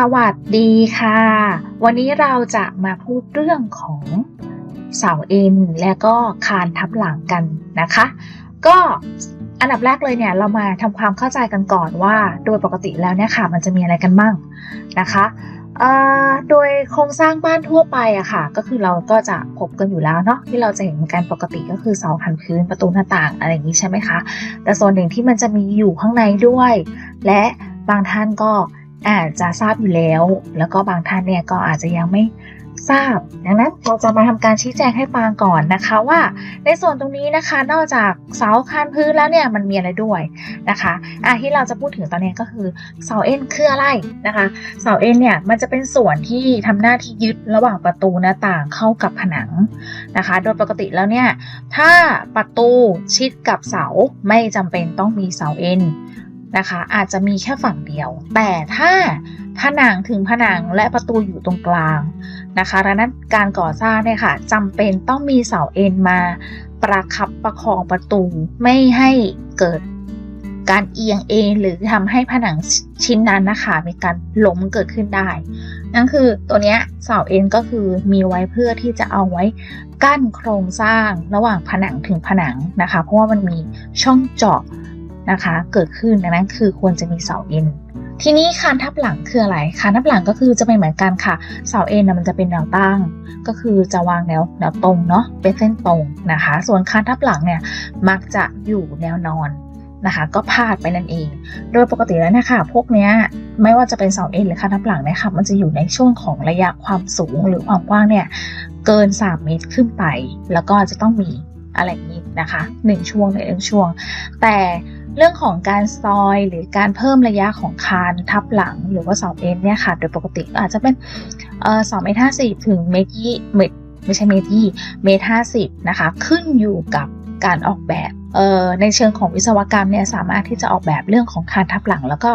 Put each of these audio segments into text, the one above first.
สวัสดีค่ะ วันนี้เราจะมาพูดเรื่องของเสาเอ็นและก็คานทับหลังกันนะคะ ก็อันดับแรกเลยเนี่ยเรามาทำความเข้าใจกันก่อนว่าโดยปกติแล้วเนี่ยค่ะมันจะมีอะไรกันบ้างนะคะโดยโครงสร้างบ้านทั่วไปอะค่ะ ก็คือเราก็จะพบกันอยู่แล้วเนาะที่เราจะเห็นกันปกติก็คือเสาคันพื้นประตูหน้าต่างอะไรอย่างนี้ใช่ไหมคะ แต่ส่วนหนึ่งที่มันจะมีอยู่ข้างในด้วย และบางท่านก็ อาจจะทราบอยู่แล้ว แล้วก็บางท่านเนี่ยก็อาจจะยังไม่ทราบ ดังนั้นเราจะมาทำการชี้แจงให้ฟังก่อนนะคะว่า ในส่วนตรงนี้นะคะ นอกจากเสาคานพื้นแล้วเนี่ยมันมีอะไรด้วยนะคะอะที่เราจะพูดถึงตอนนี้ก็คือเสาเอ็นคืออะไรนะคะ เสาเอ็นเนี่ยมันจะเป็นส่วนที่ทำหน้าที่ยึดระหว่างประตูหน้าต่างเข้ากับผนังนะคะ โดยปกติแล้วเนี่ยถ้าประตูชิดกับเสาไม่จำเป็นต้องมีเสาเอ็น นะคะ อาจจะมีแค่ฝั่งเดียว แต่ถ้าผนังถึงผนังและประตูอยู่ตรงกลางนะคะดังนั้นการก่อสร้างเนี่ยค่ะจำเป็นต้องมีเสาเอ็นมา ประคับประคองประตูไม่ให้เกิดการเอียงเองหรือทำให้ผนังชิ้นนั้นนะคะมีการล้มเกิดขึ้นได้ นั่นคือตัวเนี้ยเสาเอ็นก็คือมีไว้เพื่อที่จะเอาไว้กั้นโครงสร้างระหว่างผนังถึงผนังนะคะ เพราะว่ามันมีช่องเจาะ นะคะ เกิดขึ้นดังนั้นคือควรจะมีเสาเอ็นทีนี้คานทับหลังคืออะไรคานทับหลังก็คือจะเป็นเหมือนกันค่ะ เสาเอ็นนะมันจะเป็นแนวตั้ง ก็คือจะวางแนวแนวตรงเนาะเป็นเส้นตรงนะคะ ส่วนคานทับหลังเนี่ยมักจะอยู่แนวนอนนะคะ ก็พาดไปนั่นเอง โดยปกติแล้วเนี่ยค่ะพวกเนี้ยไม่ว่าจะเป็นเสาเอ็นหรือคานทับหลังเนี่ยค่ะมันจะอยู่ในช่วงของระยะความสูงหรือความกว้างเนี่ยเกิน 3 เมตรขึ้นไป แล้วก็จะต้องมีอะไรนี้นะคะ 1 ช่วงในหนึ่งช่วง แต่ เรื่องของการซอยหรือการเพิ่มระยะของคานทับหลังหรือว่าเสาเอ็นเนี่ยค่ะ โดยปกติอาจจะเป็นเสองเมตรห้าสิบถึงเมตรยี่เมตรไม่ใช่เมตรยี่เมตรห้าสิบนะคะ ขึ้นอยู่กับการออกแบบในเชิงของวิศวกรรมเนี่ยสามารถที่จะออกแบบเรื่องของคานทับหลังแล้วก็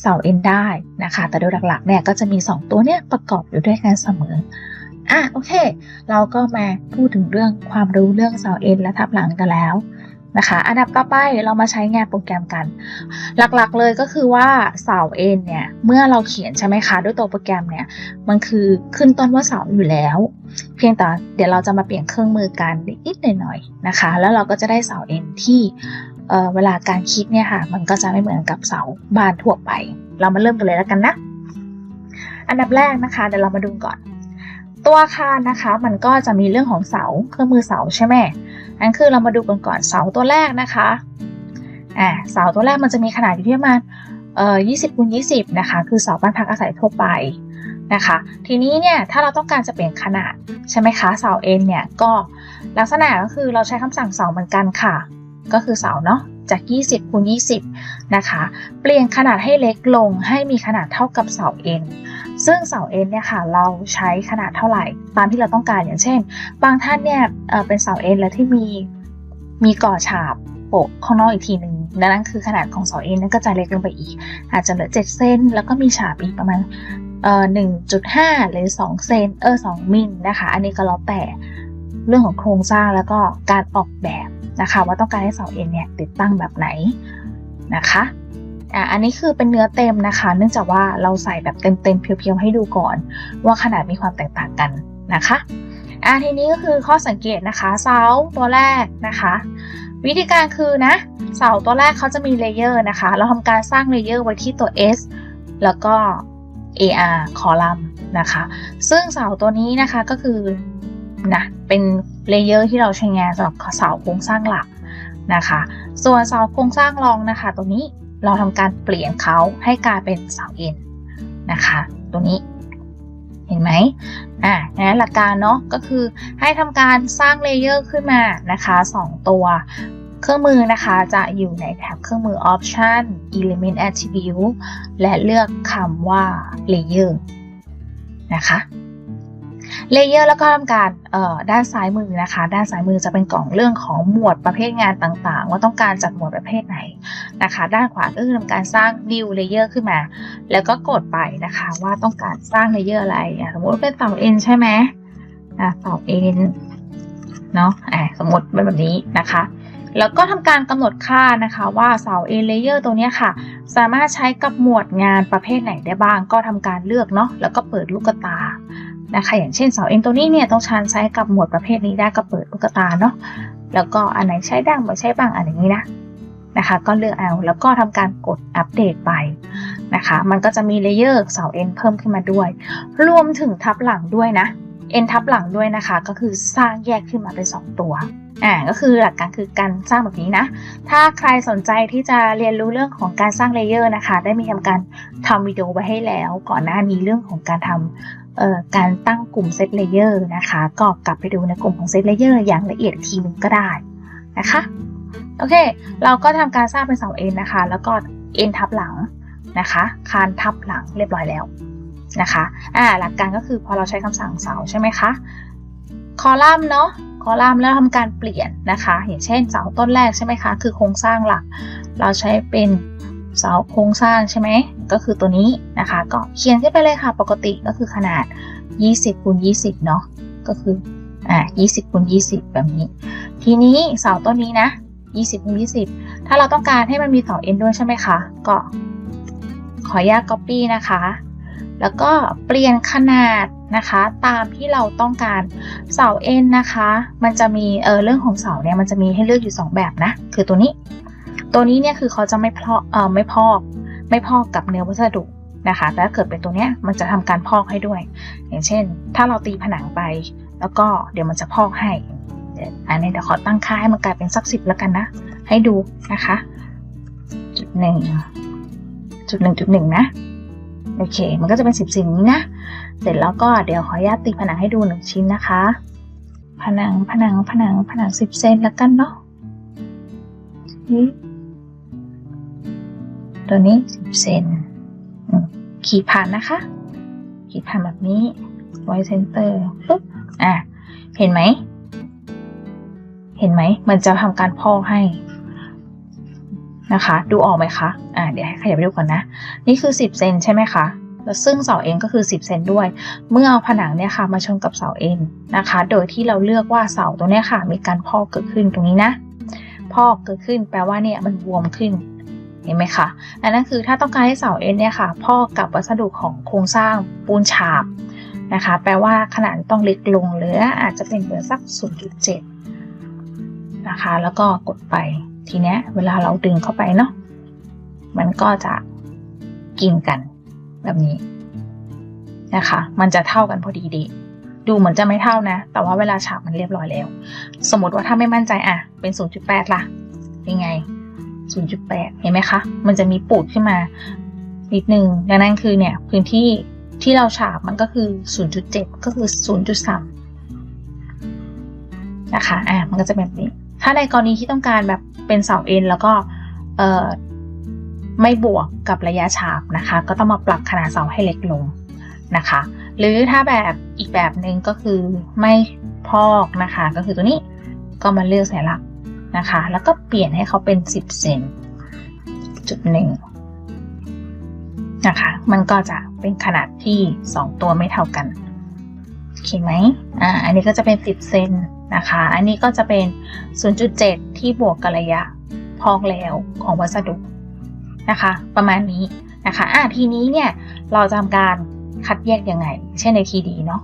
เสาเอ็นได้นะคะ แต่โดยหลักๆเนี่ยก็จะมี 2 ตัวเนี่ยประกอบอยู่ด้วยกันเสมออะโอเค เราก็มาพูดถึงเรื่องความรู้เรื่องเสาเอ็นและทับหลังกันแล้ว นะคะอันดับต่อไปเรามาใช้งานโปรแกรมกัน หลักๆเลยก็คือว่าเสาเอ็นเนี่ยเมื่อเราเขียนใช่ไหมคะด้วยตัวโปรแกรมเนี่ยมันคือขึ้นต้นว่าเสาอยู่แล้ว เพียงแต่เดี๋ยวเราจะมาเปลี่ยนเครื่องมือกันนิดๆหน่อยๆนะคะ แล้วเราก็จะได้เสาเอ็นที่เเวลาการคิดเนี่ยค่ะมันก็จะไม่เหมือนกับเสาบ้านทั่วไป เรามาเริ่มกันเลยแล้วกันนะ อันดับแรกนะคะเดี๋ยวเรามาดูก่อน ตัวอาคารนะคะ มันก็จะมีเรื่องของเสาเครื่องมือเสาใช่ไหม อันคือเรามาดูกันก่อนเสาตัวแรกนะคะอ่าเสาตัวแรกมันจะมีขนาดอยู่ที่ประมาณเอ่อ20คูณ20 นะคะ คือเสาบ้านพักอาศัยทั่วไปนะคะ ทีนี้เนี่ยถ้าเราต้องการจะเปลี่ยนขนาดใช่ไหมคะ เสาเอ็นเนี่ยก็ลักษณะก็คือเราใช้คำสั่งเสาเหมือนกันค่ะ ก็คือเสาเนาะจาก 20คูณ20 นะคะ เปลี่ยนขนาดให้เล็กลงให้มีขนาดเท่ากับเสาเอ็น ซึ่งเสาเอ็นเนี่ยค่ะเราใช้ขนาดเท่าไหร่ ตามที่เราต้องการอย่างเช่น บางท่านเนี่ยเเป็นเสาเอ็นแล้วที่มีมีก่อฉาบโปะข้างนอกอีกทีหนึ่งดังนั้นคือขนาดของเสาเอ็นนั้นก็จะเล็กลงไปอีก อาจจะเหลือ 7 เซนแล้วก็มีฉาบอีกประมาณเอ่อ1.5หรือ2เซนเออ2มิลนะคะ อันนี้ก็แล้วแต่เรื่องของโครงสร้างแล้วก็การออกแบบนะคะ ว่าต้องการให้เสาเอ็นเนี่ยติดตั้งแบบไหนนะคะ อะอันนี้คือเป็นเนื้อเต็มนะคะ เนื่องจากว่าเราใส่แบบเต็มๆเพียวๆให้ดูก่อน ว่าขนาดมีความแตกต่างกันนะคะอะทีนี้ก็คือข้อสังเกตนะคะเสาตัวแรกนะคะ วิธีการคือนะเสาตัวแรกเขาจะมีเลเยอร์นะคะ เราทำการสร้างเลเยอร์ไว้ที่ตัว S แล้วก็ AR คอลัมน์นะคะ ซึ่งเสาตัวนี้นะคะก็คือนะเป็นเลเยอร์ที่เราใช้งานสำหรับเสาโครงสร้างหลักนะคะ ส่วนเสาโครงสร้างรองนะคะ ตัวนี้ เราทำการเปลี่ยนเขาให้กลายเป็นเสาเอ็นนะคะ ตัวนี้เห็นไหมอ่านะหลักการเนาะก็คือให้ทำการสร้างเลเยอร์ขึ้นมานะคะ 2 ตัวเครื่องมือนะคะจะอยู่ในแท็บเครื่องมือ Option Element Attribute และเลือกคำว่า Layer นะคะ เลเยอร์แล้วก็ทำการด้านซ้ายมือนะคะ ด้านซ้ายมือจะเป็นกล่องเรื่องของหมวดประเภทงานต่างๆ ว่าต้องการจัดหมวดประเภทไหนนะคะ ด้านขวาก็คือทำการสร้าง new layer ขึ้นมา แล้วก็กดไปนะคะว่าต้องการสร้างเลเยอร์อะไรสมมติเป็นเสา N ใช่ไหมอะเสา N เนาะสมมติเป็นแบบนี้นะคะแล้วก็ทำการกำหนดค่านะคะว่าเสา A layer ตัวนี้ค่ะ สามารถใช้กับหมวดงานประเภทไหนได้บ้าง ก็ทำการเลือกเนาะแล้วก็เปิดลูกตา นะคะ อย่างเช่นเสา N ตัวนี้เนี่ยต้องใช้กับหมวดประเภทนี้ได้ก็เปิดลูกตาเนาะแล้วก็อันไหนใช้ได้ไม่ใช้บ้างอันอย่างนี้นะนะคะ ก็เลือกเอาแล้วก็ทำการกดอัปเดตไปนะคะ มันก็จะมีเลเยอร์เสา N เพิ่มขึ้นมาด้วย รวมถึงทับหลังด้วยนะ N ทับหลังด้วยนะคะ ก็คือสร้างแยกขึ้นมาเป็น 2 ตัวอ่าก็คือหลักการคือการสร้างแบบนี้นะ ถ้าใครสนใจที่จะเรียนรู้เรื่องของการสร้างเลเยอร์นะคะ ได้มีทำการทำวิดีโอไว้ให้แล้ว ก่อนหน้านี้เรื่องของการทำเอ่อ การตั้งกลุ่มเซตเลเยอร์นะคะก็กลับไปดูในกลุ่มของเซตเลเยอร์อย่างละเอียดอีกทีนึงก็ได้นะคะ โอเค เราก็ทำการสร้างเป็นเสาเอ็นนะคะ แล้วก็เอ็นทับหลังนะคะ คานทับหลังเรียบร้อยแล้วนะคะอ่าหลักการก็คือพอเราใช้คำสั่งเสาใช่ไหมคะคอลัมน์เนาะคอลัมน์แล้วทำการเปลี่ยนนะคะ อย่างเช่นเสาต้นแรกใช่ไหมคะ คือโครงสร้างหลัก เราใช้เป็น เสาโครงสร้างใช่ไหม ก็คือตัวนี้นะคะ ก็เขียนขึ้นไปเลยค่ะ ปกติก็คือขนาด 20คูณ20 เนาะ ก็คือ อ่า20คูณ20 แบบนี้ ทีนี้เสาต้นนี้นะ 20คูณ20 ถ้าเราต้องการให้มันมีเสา n ด้วยใช่ไหมคะ ก็ขออนุญาต copy นะคะ แล้วก็เปลี่ยนขนาดนะคะ ตามที่เราต้องการ เสา n นะคะ มันจะมี เออเรื่องของเสาเนี่ย มันจะมีให้เลือกอยู่ 2 แบบนะ คือตัวนี้ ตัวนี้เนี่ยคือเขาจะไม่พอกเออไม่พอก ไม่พอกกับเนื้อวัสดุนะคะแต่ถ้าเกิดเป็นตัวเนี้ยมันจะทำการพอกให้ด้วย อย่างเช่น ถ้าเราตีผนังไป แล้วก็เดี๋ยวมันจะพอกให้เดี๋ยวอันนี้เดี๋ยวขอตั้งค่าให้มันกลายเป็นสักสิบแล้วกันนะ ให้ดูนะคะ จุดหนึ่งจุดหนึ่งจุดหนึ่งนะ โอเค มันก็จะเป็นสิบสิ่งนี้นะ เสร็จแล้วก็เดี๋ยวขออนุญาตตีผนังให้ดูหนึ่งชิ้นนะคะ ผนังผนังผนังผนังสิบเซนแล้วกันเนาะนี่ ตัวนี้สิบเซนขีดผ่านนะคะ ขีดผ่านแบบนี้ ไว้เซนเตอร์ปุ๊บอะ เห็นไหม เห็นไหม มันจะทำการพอกให้นะคะ ดูออกไหมคะ อ่า เดี๋ยวให้ขยับไปดูก่อนนะ นี่คือ 10 เซนใช่ไหมคะ แล้วซึ่งเสาเอ็นก็คือ 10 เซนด้วย เมื่อเอาผนังเนี่ยค่ะมาชนกับเสาเอ็นนะคะ โดยที่เราเลือกว่าเสาตรงเนี้ยค่ะ มีการพอกเกิดขึ้นตรงนี้นะ พอกเกิดขึ้นแปลว่าเนี่ยมันบวมขึ้น เห็นไหมคะ อันนั้นคือถ้าต้องการให้เสาเอ็นเนี่ยค่ะพอกกับวัสดุของโครงสร้างปูนฉาบนะคะ แปลว่าขนาดต้องเล็กลงหรืออาจจะเป็นเบอร์สัก 0.7 นะคะ แล้วก็กดไป ทีเนี้ยเวลาเราดึงเข้าไปเนาะ มันก็จะกินกันแบบนี้นะคะ มันจะเท่ากันพอดีดีดูเหมือนจะไม่เท่านะ แต่ว่าเวลาฉาบมันเรียบร้อยแล้ว สมมติว่าถ้าไม่มั่นใจอะ เป็น 0.8 ล่ะ ยังไง 0.8 เห็นไหมคะ มันจะมีปูดขึ้นมานิดนึงดังนั้นคือเนี่ยพื้นที่ที่เราฉาบมันก็คือ 0.7 ก็คือ 0.3 นะคะ อะมันก็จะแบบนี้ ถ้าในกรณีที่ต้องการแบบเป็นเสาเอ็นแล้วก็เอ่อไม่บวกกับระยะฉาบนะคะ ก็ต้องมาปรับขนาดเสาให้เล็กลงนะคะ หรือถ้าแบบอีกแบบหนึ่งก็คือไม่พอกนะคะ ก็คือตัวนี้ก็มาเลือกสัญลัก นะคะ แล้วก็เปลี่ยนให้เขาเป็น 10 เซนจุดหนึ่งนะคะ มันก็จะเป็นขนาดที่ 2 ตัวไม่เท่ากัน โอเคไหมอ่า อันนี้ก็จะเป็น 10 เซนนะคะ อันนี้ก็จะเป็น 0.7 ที่บวกกับระยะพอกแล้วของวัสดุนะคะ ประมาณนี้นะคะ อ่าทีนี้เนี่ย เราจะทำการ คัดแยกยังไง เช่นใน TD เนาะ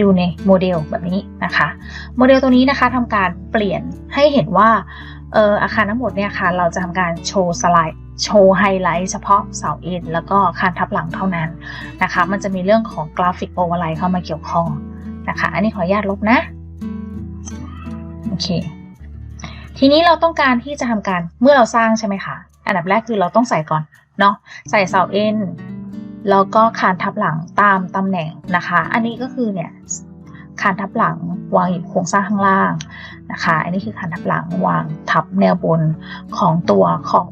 ดูในโมเดลแบบนี้นะคะ โมเดลตัวนี้นะคะทำการเปลี่ยนให้เห็นว่าเอออาคารทั้งหมดเนี่ยค่ะเราจะทำการโชว์สไลด์โชว์ไฮไลท์เฉพาะเสาเอ็นแล้วก็คานทับหลังเท่านั้นนะคะ มันจะมีเรื่องของกราฟิกโอเวอร์ไลท์เข้ามาเกี่ยวข้องนะคะ อันนี้ขออนุญาตลบนะ โอเค ทีนี้เราต้องการที่จะทำการเมื่อเราสร้างใช่ไหมคะ อันดับแรกคือเราต้องใส่ก่อนเนาะ ใส่เสาเอ็น แล้วก็คานทับหลังตามตำแหน่งนะคะ อันนี้ก็คือเนี่ยคานทับหลังวางอยู่โครงสร้างข้างล่างนะคะ อันนี้คือคานทับหลังวางทับแนวบนของตัวของ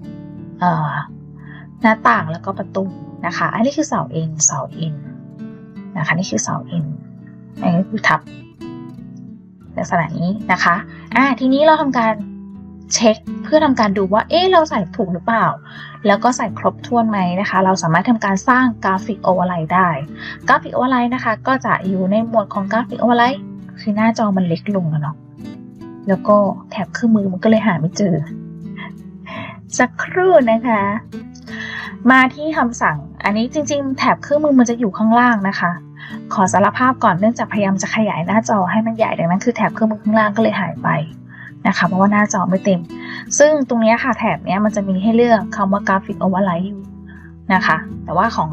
ออหน้าต่างแล้วก็ประตูนะคะ อันนี้คือเสาเอ็นเสาเอ็นนะคะนี่คือเสาเอ็นอันนี้คือทับลักษณะนี้นะคะอ่าทีนี้เราทำการ เช็คเพื่อทำการดูว่า เอ๊ะ เราใส่ถูกหรือเปล่า แล้วก็ใส่ครบถ้วนไหมนะคะ เราสามารถทำการสร้างกราฟิกโอเวอร์ไลน์ได้ กราฟิกโอเวอร์ไลน์นะคะ ก็จะอยู่ในหมวดของกราฟิกโอเวอร์ไลน์คือหน้าจอมันเล็กลงแล้วเนาะ แล้วก็แถบเครื่องมือมันก็เลยหาไม่เจอ สักครู่นะคะ มาที่คำสั่ง อันนี้จริง ๆ แถบเครื่องมือมันจะอยู่ข้างล่างนะคะ ขอสารภาพก่อนเนื่องจากพยายามจะขยายหน้าจอให้มันใหญ่ดังนั้นคือแถบเครื่องมือข้างล่างก็เลยหายไป นะคะ เพราะว่าหน้าจอไม่เต็ม ซึ่งตรงนี้ค่ะแถบเนี้ยมันจะมีให้เลือกคำว่ากราฟิกโอเวอร์ไลท์อยู่นะคะ แต่ว่าของ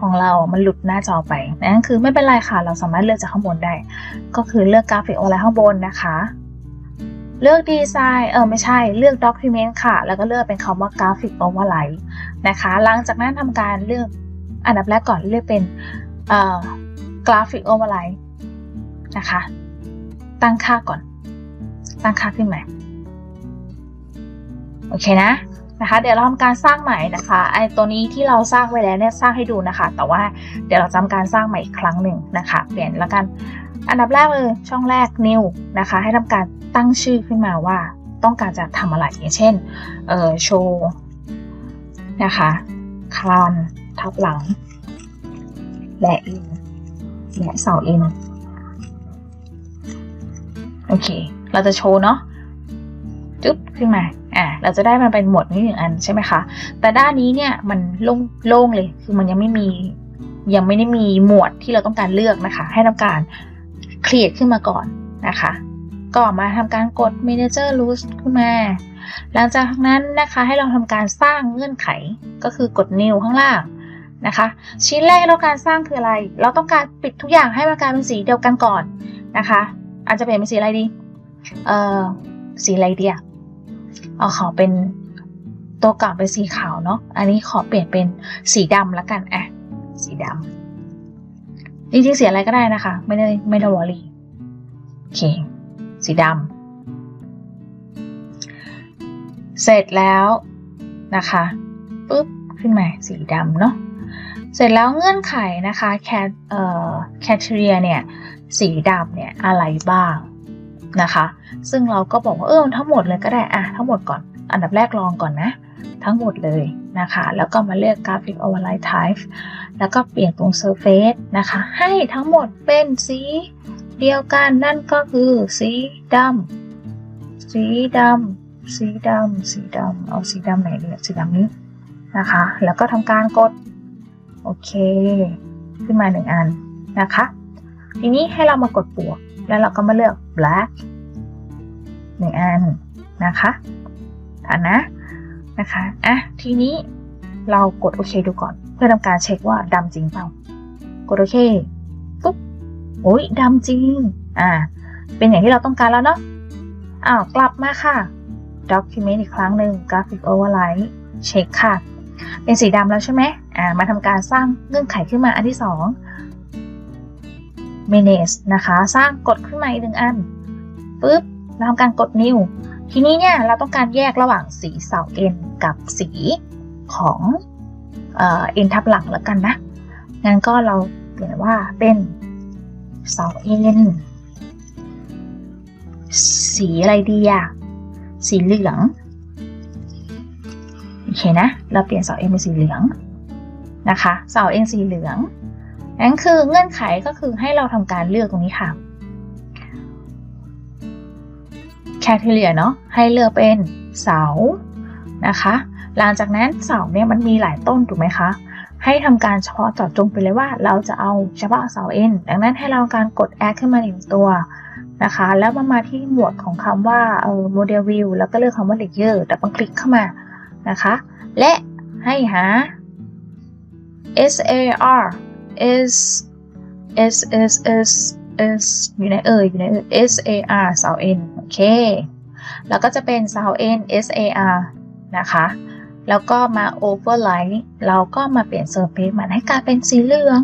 ของเรา มันหลุดหน้าจอไป นั่นคือไม่เป็นไรค่ะ เราสามารถเลือกจากข้างบนได้ ก็คือเลือกกราฟิกโอเวอร์ไลท์ข้างบนนะคะ เลือกดีไซน์ เออไม่ใช่ เลือก Document ค่ะ แล้วก็เลือกเป็นคำว่ากราฟิกโอเวอร์ไลท์นะคะ หลังจากนั้นทำการเลือกอันดับแรกก่อนเลือกเป็นกราฟิกโอเวอร์ไลท์นะคะ ตั้งค่าก่อน ตั้งค่าขึ้นใหม่ โอเคนะนะคะ เดี๋ยวเราทำการสร้างใหม่นะคะไอตัวนี้ที่เราสร้างไว้แล้วเนี่ยสร้างให้ดูนะคะ แต่ว่าเดี๋ยวเราทำการสร้างใหม่อีกครั้งหนึ่งนะคะ เปลี่ยนแล้วกัน อันดับแรกเลยช่องแรก new นะคะ ให้ทำการตั้งชื่อขึ้นมาว่าต้องการจะทำอะไรอย่างเช่น เอ่อ โชว์นะคะคลานทับหลัง และอินและเสาอิน โอเค เราจะโชว์เนาะจุ๊บขึ้นมา อ่า เราจะได้มันเป็นหมวดนี้หนึ่งอันใช่ไหมคะ แต่ด้านนี้เนี่ยมันโล่งโล่งเลย คือมันยังไม่มียังไม่ได้มีหมวดที่เราต้องการเลือกนะคะ ให้ทำการ create ขึ้นมาก่อนนะคะ ก็มาทำการกด manager rules ขึ้นมา หลังจากนั้นนะคะให้เราทำการสร้างเงื่อนไขก็คือกด new ข้างล่างนะคะ ชิ้นแรกที่เราการสร้างคืออะไร เราต้องการปิดทุกอย่างให้มันกลายเป็นสีเดียวกันก่อนนะคะ อาจจะเปลี่ยนเป็นสีอะไรดี เอ่อสีอะไรดีอะเอาขอเป็นตัวเก่าเป็นสีขาวเนาะ อันนี้ขอเปลี่ยนเป็นสีดำแล้วกันอะสีดำจริงๆสีอะไรก็ได้นะคะ ไม่ได้ไม่ได้วอรี่โอเค สีดำเสร็จแล้วนะคะปุ๊บขึ้นมาสีดำเนาะเสร็จแล้วเงื่อนไขนะคะแคทเอ่อแคทเรียเนี่ย สีดำเนี่ยอะไรบ้าง นะคะ ซึ่งเราก็บอกว่าเออทั้งหมดเลยก็ได้อะทั้งหมดก่อน อันดับแรกลองก่อนนะ ทั้งหมดเลยนะคะ แล้วก็มาเลือก Graphic Overlay Type แล้วก็เปลี่ยนตรง Surface นะคะ ให้ทั้งหมดเป็นสีเดียวกันนั่นก็คือสีดำสีดำสีดำสีดำเอาสีดำไหนดีสีดำนี้นะคะ แล้วก็ทำการกด โอเค ขึ้นมาหนึ่งอันนะคะ ทีนี้ให้เรามากดบวก แล้วเราก็มาเลือก black หนึ่งอันนะคะฐานนะนะคะอะทีนี้เรากดโอเคดูก่อน เพื่อทำการเช็คว่าดำจริงเปล่ากดโอเคปุ๊บโอ้ยดำจริงอ่าเป็นอย่างที่เราต้องการแล้วเนาะอ้าวกลับมาค่ะ document อีกครั้งหนึ่ง graphic overlay เช็คค่ะ เป็นสีดำแล้วใช่ไหมอ่ามาทำการสร้างเงื่อนไขขึ้นมาอันที่สอง manage นะคะ สร้างกดขึ้นมาอีกหนึ่งอันปุ๊บเราทำการกด new ทีนี้เนี่ยเราต้องการแยกระหว่างสีเสาเอ็นกับสีของเอ็นทับหลังแล้วกันนะ งั้นก็เราเปลี่ยนว่าเป็นเสาเอ็นสีอะไรดีอะสีเหลือง โอเคนะ เราเปลี่ยนเสาเอ็นเป็นสีเหลืองนะคะ เสาเอ็นสีเหลือง นั่นคือเงื่อนไขก็คือให้เราทำการเลือกตรงนี้ค่ะ แคทเรียเนาะให้เลือกเป็นเสานะคะ หลังจากนั้นเสาเนี่ยมันมีหลายต้นถูกไหมคะ ให้ทำการเฉพาะเจาะจงไปเลยว่าเราจะเอาเฉพาะเสาเอ็นดังนั้นให้เราการกด add ขึ้นมาหนึ่งตัวนะคะ แล้วมามาที่หมวดของคำว่าเออ model view แล้วก็เลือกคำว่า layer ดับเบิลคลิกเข้ามานะคะ และให้หา S A R S S S S S อยู่ในเอ่ยอยู่ในเอ่ย S A R สา N โอเค แล้วก็จะเป็นสา N S A R นะคะ แล้วก็มา overlay เราก็มาเปลี่ยน surface มันให้กลายเป็นสีเหลือง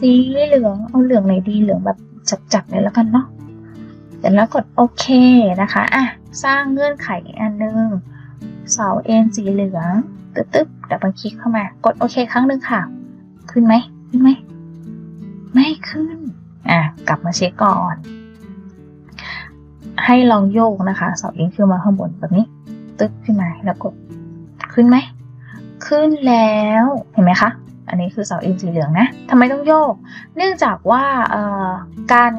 สีเหลือง เอาเหลืองไหนดีเหลืองแบบจัดๆเลยแล้วกันเนาะเสร็จแล้วกดโอเคนะคะอะสร้างเงื่อนไขอันนึงเสา N สีเหลืองตึ๊บๆดับเบิลคลิกเข้ามากดโอเคครั้งหนึ่งค่ะ ขึ้นไหม ไหมไม่ขึ้น อะ กลับมาเช็คก่อน ให้ลองโยกนะคะเสาเอ็นขึ้นมาข้างบนแบบนี้ ตึ๊บขึ้นมาแล้วกดขึ้นไหม ขึ้นแล้ว เห็นไหมคะ อันนี้คือเสาเอ็นสีเหลืองนะทำไมต้องโยก เนื่องจากว่าเอ่อการ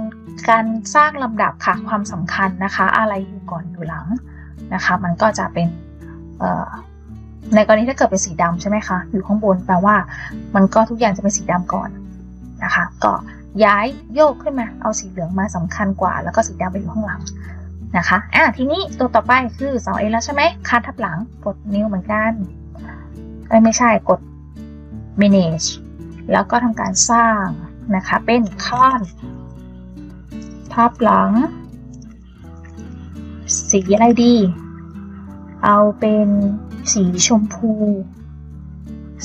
การสร้างลำดับค่ะความสำคัญนะคะ อะไรอยู่ก่อนอยู่หลังนะคะ มันก็จะเป็น ในกรณีถ้าเกิดเป็นสีดำใช่ไหมคะ อยู่ข้างบนแปลว่า มันก็ทุกอย่างจะเป็นสีดำก่อนนะคะ ก็ย้ายโยกขึ้นมา เอาสีเหลืองมาสำคัญกว่า แล้วก็สีดำไปอยู่ข้างหลังนะคะอะทีนี้ตัวต่อไปคือเสาเอแล้วใช่ไหมคานทับหลังกดนิ้วเหมือนกันไม่ใช่กด manage แล้วก็ทำการสร้างนะคะ เป็นคานทับหลัง สีอะไรดี เอาเป็น สีชมพู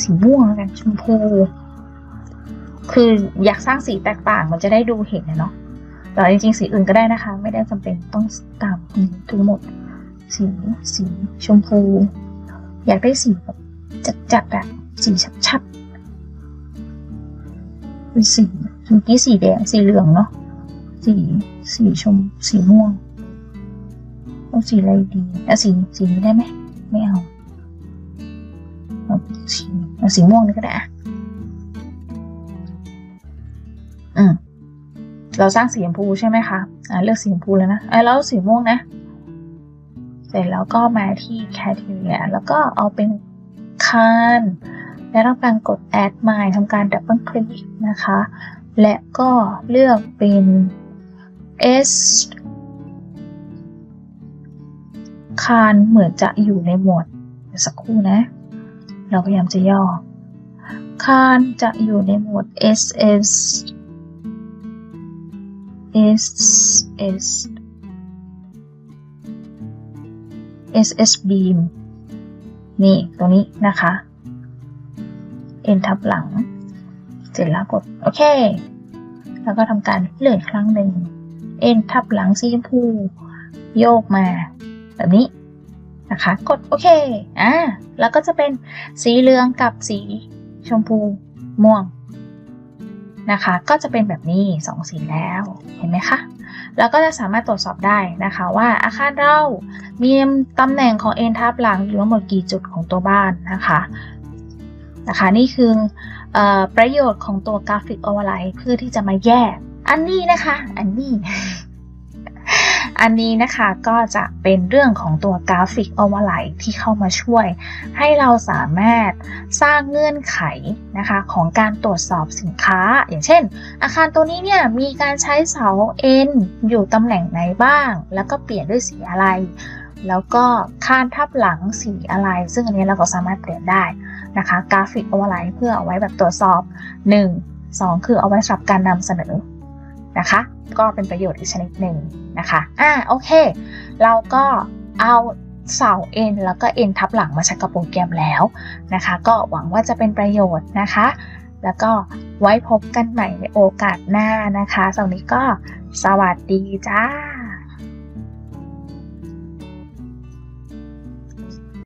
สีม่วงแล้วกันชมพู คืออยากสร้างสีแตกต่างมันจะได้ดูเห็นนะเนาะแต่จริงๆสีอื่นก็ได้นะคะ ไม่ได้จำเป็นต้องตามนี้ทั้งหมด สีสีชมพู อยากได้สีแบบจัดๆอะสีชัดๆเป็นสีเมื่อกี้สีแดงสีเหลืองเนาะสีสีชมสีม่วงเอาสีอะไรดีเอาสีสีนี้ได้ไหม ไม่เอา สีสีม่วงนี่ก็ได้อะอืมเราสร้างสีชมพูใช่ไหมคะอ่าเลือกสีชมพูแล้วนะไอ่าแล้วสีม่วงนะ เสร็จแล้วก็มาที่ criteria แล้วก็เอาเป็นคานและทำการกด add my ทำการ double click นะคะ และก็เลือกเป็น s คานเหมือนจะอยู่ในหมวดสักครู่นะ เราพยายามจะย่อ คานจะอยู่ในหมวด ss S S S S beam นี่ตรงนี้นะคะ N ทับหลัง เสร็จแล้วกด โอเค แล้วก็ทำการเลื่อนครั้งหนึ่ง N ทับหลังสีชมพู โยกมา แบบนี้ นะคะ กดโอเคอ่าแล้วก็จะเป็นสีเหลืองกับสีชมพูม่วงนะคะ ก็จะเป็นแบบนี้2สีแล้วเห็นไหมคะแล้วก็จะสามารถตรวจสอบได้นะคะว่าอาคารเรามีตำแหน่งของเอ็นทับหลังอยู่ทั้งหมดกี่จุดของตัวบ้านนะคะนะคะนี่คืออประโยชน์ของตัวกราฟิกโอเวอร์ไลน์เพื่อที่จะมาแยก อันนี้นะคะ อันนี้ อันนี้นะคะก็จะเป็นเรื่องของตัวกราฟิกโอเวอร์ไลน์ที่เข้ามาช่วย ให้เราสามารถสร้างเงื่อนไขนะคะของการตรวจสอบสินค้า อย่างเช่น อาคารตัวนี้เนี่ยมีการใช้เสา N อยู่ตำแหน่งไหนบ้าง แล้วก็เปลี่ยนด้วยสีอะไร แล้วก็คานทับหลังสีอะไร ซึ่งอันนี้เราก็สามารถเปลี่ยนได้นะคะกราฟิกโอเวอร์ไลน์เพื่อเอาไว้แบบตรวจสอบ 1 2 คือเอาไว้สำหรับการนำเสนอ นะคะ ก็เป็นประโยชน์อีกชนิดหนึ่งนะคะ อ่าโอเค เราก็เอาเสาเอ็นแล้วก็เอ็นทับหลังมาใช้กับโปรแกรมแล้วนะคะ ก็หวังว่าจะเป็นประโยชน์นะคะ แล้วก็ไว้พบกันใหม่ในโอกาสหน้านะคะสำหรับนี้ก็สวัสดีจ้า